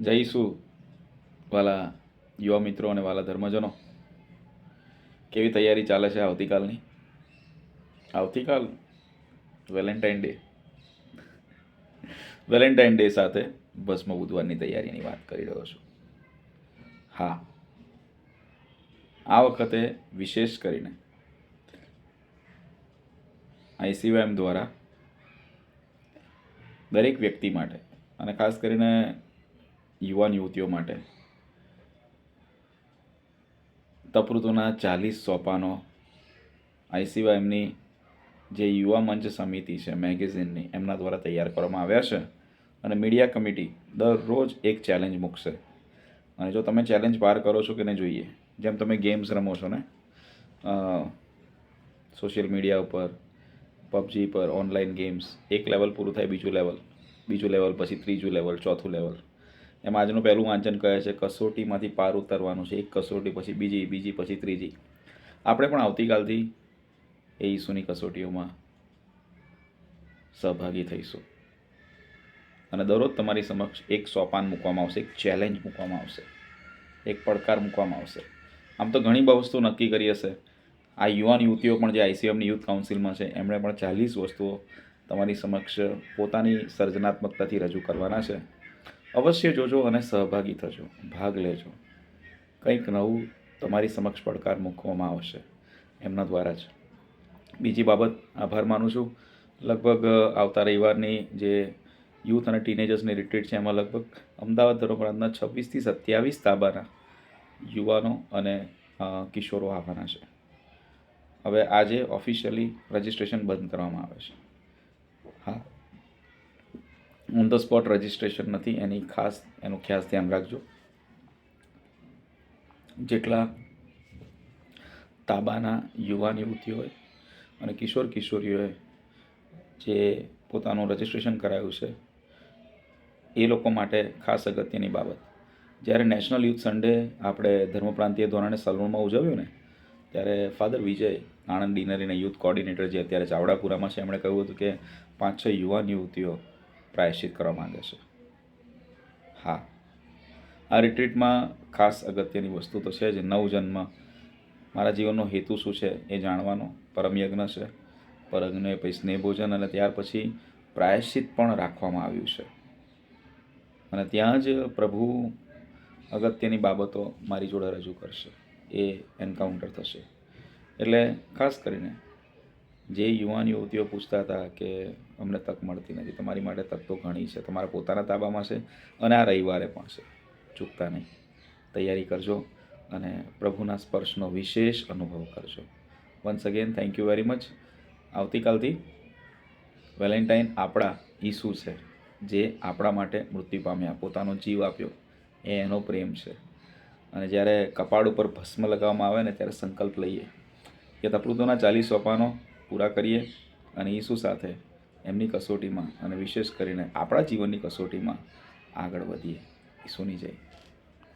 જઈશું વાલા યુવા મિત્રો અને વાલા ધર્મજનો. કેવી તૈયારી ચાલે છે આવતીકાલની? આવતીકાલ વેલેન્ટાઇન ડે. વેલેન્ટાઇન ડે સાથે ભસ્મ બુધવારની તૈયારીની વાત કરી રહ્યો છું. હા. આ વખતે વિશેષ કરીને આઈસીવાયમ દ્વારા દરેક વ્યક્તિ માટે અને ખાસ કરીને યુવાન યુવતીઓ માટે. તપૃતોના ચાલીસ સોપાનો આઈસીવાયએમની જે યુવા મંચ સમિતિ છે, મેગેઝિનની, એમના દ્વારા તૈયાર કરવામાં આવ્યા છે અને મીડિયા કમિટી દરરોજ એક ચેલેન્જ મૂકશે. અને જો તમે ચેલેન્જ પાર કરો છો કે નહીં જોઈએ, જેમ તમે ગેમ્સ રમો છો ને સોશિયલ મીડિયા ઉપર પબજી પર ઓનલાઈન ગેમ્સ એક લેવલ પૂરું થાય બીજું લેવલ બીજું લેવલ પછી ત્રીજું લેવલ ચોથું લેવલ એમ આજનું પહેલું વાંચન કહે છે, કસોટીમાંથી પાર ઉતરવાનું છે. એક કસોટી, પછી બીજી બીજી, પછી ત્રીજી. આપણે પણ આવતીકાલથી એ ઈસુની કસોટીઓમાં સહભાગી થઈશું. અને દરરોજ તમારી સમક્ષ એક સોપાન મૂકવામાં આવશે, એક ચેલેન્જ મૂકવામાં આવશે, એક પડકાર મૂકવામાં આવશે. આમ તો ઘણી બહુ વસ્તુ નક્કી કરી હશે. આ યુવાન યુવતીઓ પણ જે આઈસીએમની યુથ કાઉન્સિલમાં છે, એમણે પણ ચાલીસ વસ્તુઓ તમારી સમક્ષ પોતાની સર્જનાત્મકતાથી રજૂ કરવાના છે. અવશ્ય જોજો અને સહભાગી થજો. ભાગ લેજો. કંઈક નવું તમારી સમક્ષ પડકાર મૂકવામાં આવશે. એમના દ્વારા જ. બીજી બાબત આભાર માનું છું. લગભગ આવતા રવિવારની જે યુથ અને ટીનેજર્સની રિટ્રીટ છે, એમાં લગભગ અમદાવાદ ધર્મપ્રાંતના છવ્વીસથી સત્યાવીસ તાબાના યુવાનો અને કિશોરો આવવાના છે. હવે આજે ઓફિશિયલી રજિસ્ટ્રેશન બંધ કરવામાં આવે છે. ઓન ધ સ્પોટ રજિસ્ટ્રેશન નથી, એની ખાસ, એનું ખાસ ધ્યાન રાખજો. જેટલા તાબાના યુવાન હોય અને કિશોર કિશોરીઓએ જે પોતાનું રજિસ્ટ્રેશન કરાયું છે, એ લોકો માટે ખાસ અગત્યની બાબત. જ્યારે નેશનલ યુથ સન્ડે આપણે ધર્મપ્રાંતીય ધોરણે સલૂણમાં ઉજવ્યું ને, ત્યારે ફાધર વિજય, આણંદ ડિનરીના યુથ કોર્ડિનેટર જે અત્યારે ચાવડાપુરામાં છે, એમણે કહ્યું હતું કે પાંચ છ યુવાન યુવતીઓ પ્રાયશ્ચિત કરવા માંગે છે. હા. આ રિટ્રીટમાં ખાસ અગત્યની વસ્તુ તો છે જ નવજન્મ. મારા જીવનનો હેતુ શું છે એ જાણવાનો? પરમયજ્ઞ છે. પરયજ્ઞ પછી સ્નેહભોજન અને ત્યાર પછી પ્રાયશ્ચિત પણ રાખવામાં આવ્યું છે. અને ત્યાં જ પ્રભુ અગત્યની બાબતો મારી જોડે રજૂ કરશે. એ એન્કાઉન્ટર થશે. એટલે ખાસ કરીને જે યુવાન યુવતીઓ પૂછતા હતા કે અમને તક મળતી નથી, તમારી માટે તક તો ઘણી છે, તમારા પોતાના તાબામાં છે અને આ રવિવારે પણ છે. ચૂકતા નહીં. તૈયારી કરજો અને પ્રભુના સ્પર્શનો વિશેષ અનુભવ કરજો. Once again thank you very much આવતીકાલથી વેલેન્ટાઇન આપણા ઈસુ છે, જે આપણા માટે મૃત્યુ પામ્યા, પોતાનો જીવ આપ્યો. એ એનો પ્રેમ છે. અને જ્યારે કપાળ ઉપર ભસ્મ લગાવવામાં આવે ને ત્યારે સંકલ્પ લઈએ. કે તપૃતોના ચાલીસ સોપાનો પૂરા કરીએ અને ઈસુ સાથે એમની કસોટીમાં અને વિશેષ કરીને આપણા જીવનની કસોટીમાં આગળ વધીએ. ઈસુની જય.